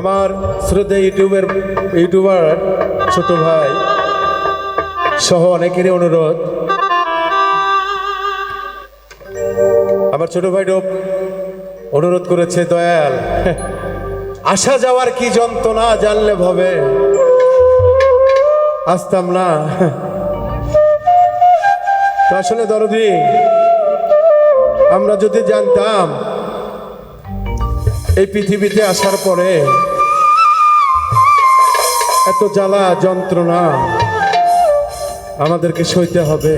আমার শ্রদ্ধা ইউটিউবের ইউটিউবার ছোট ভাই সহ অনেকেরই অনুরোধ। আমার ছোট ভাইটাও অনুরোধ করেছে, দয়াল, আসা যাওয়ার কি যন্ত্রণা জানলে ভবে? আসতাম না। আসলে দরদি, আমরা যদি জানতাম এই পৃথিবীতে আসার পরে এত জ্বালা, যন্ত্রণা আমাদেরকে সইতে হবে।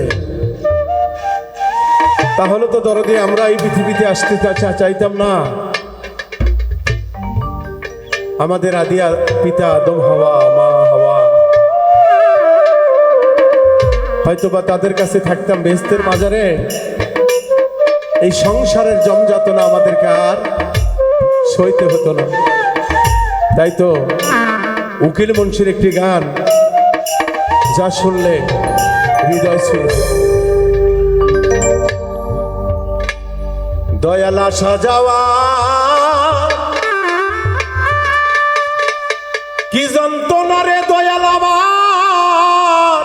তাহলে তো দরদি আমরা এই পৃথিবীতে আসতে চাইতাম না। আমাদের আদি পিতা আদম হাওয়া, মা হাওয়া। হয়তো বা তাদের কাছে থাকতাম বেস্তের মাজারে। এই সংসারের জমযাতনা আমাদেরকে আর সইতে হতো না। তাই তো উকিল মুন্সির একটি গান যা শুনলে হৃদয় ছুঁয়ে দয়ালা সাজাওয়া, কি যন্ত্রণা রে দয়াল আমার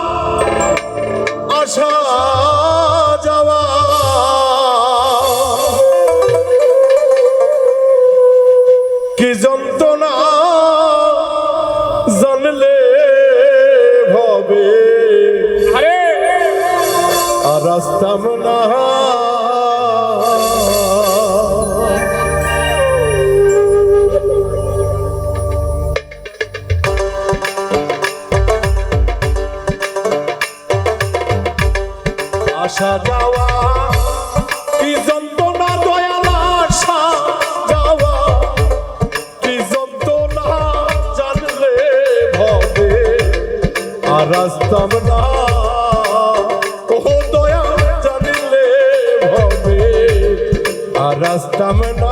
যন্ত্রণা জানলে ভবে। আর। রাস্তাম না। আসা রাস্তাম না ও দয়া জানিলে ভবে। আর রাস্তাম না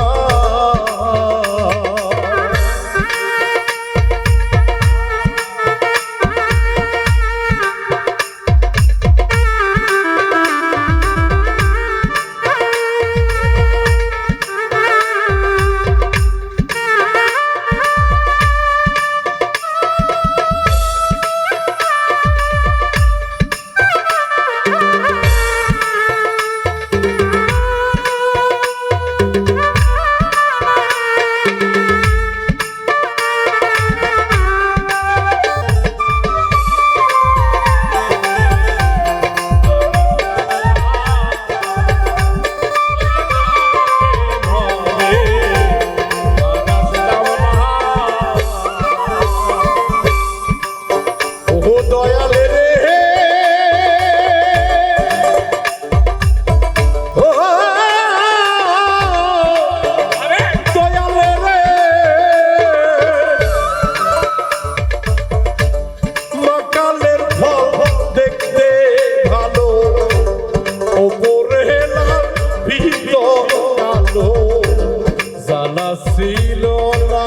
ছিল না।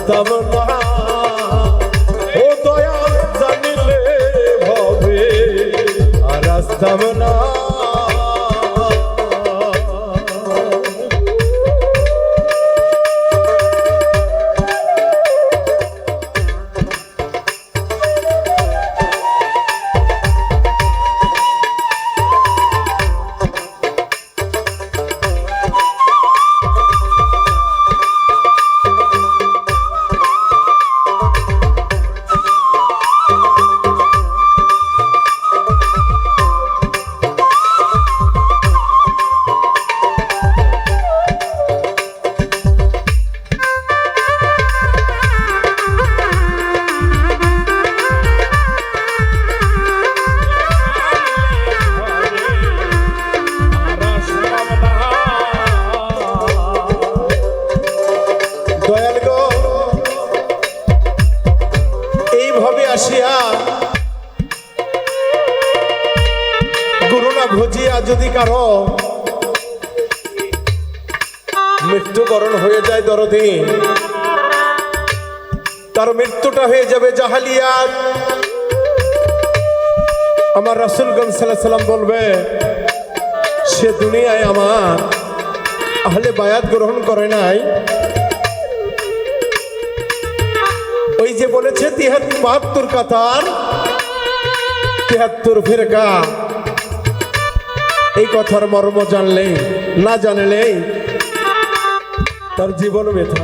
আর রাস্তাব না ও দয়া জানিলে হবে। এইভাবে আসিয়া গুরুনা ভজিয়া যদি কারও মৃত্যুবরণ হয়ে যায় দরদি, তার মৃত্যুটা হয়ে যাবে জাহালিয়া আমার রাসুলগঞ্জ সাল্লাম বলবে, সে দুনিয়ায় আমার আহলে বায়াত গ্রহণ করে নাই যে বলেছে তিহাত্তর বাহাত্তর কাতার, তিহাত্তর ফিরকা। এই কথার মর্ম জানলেই না জানলেই তার জীবন ব্যথা।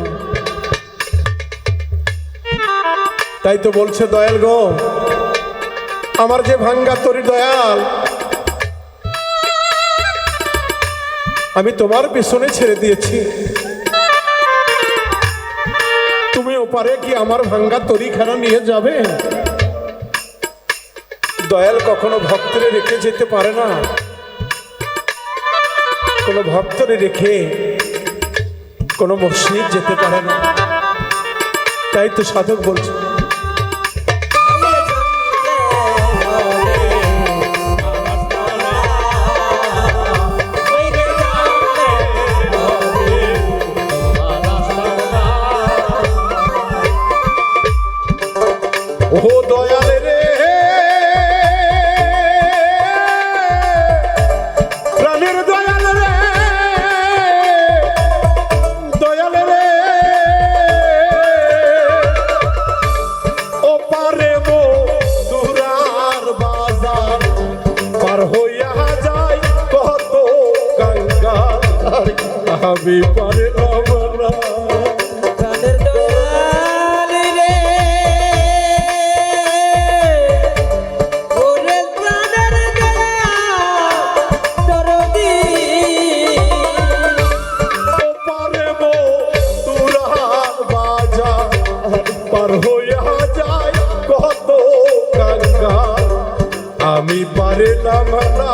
তাই তো বলছে দয়াল গো, আমার যে ভাঙ্গা তরি দয়াল, আমি তোমার পিছনে ছেড়ে দিয়েছি। ওপারে কি আমার ভাঙ্গা তরিখানা নিয়ে যাবে? দয়াল কখনো ভক্তরে রেখে যেতে পারে না। কোনো ভক্তরে রেখে কোনো মসজিদ যেতে পারে না। তাই তো সাধক বলছে আমি পারে না প্রাণের দয়াল রে। ওরে প্রাণের দরদি। পারে মো তুরার বাজার পার হইয়া যায় কত গঙ্গা আমি পারিলাম না।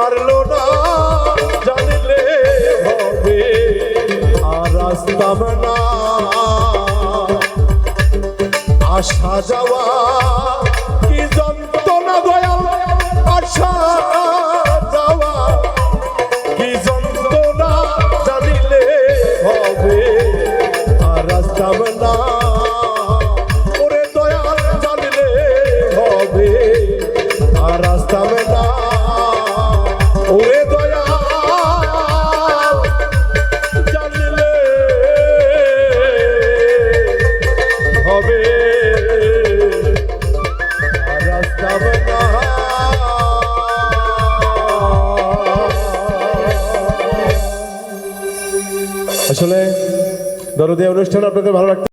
পারল না জানলে হবে আর আসতাম না আসা যাওয়া আপনাদের ভালো লাগছে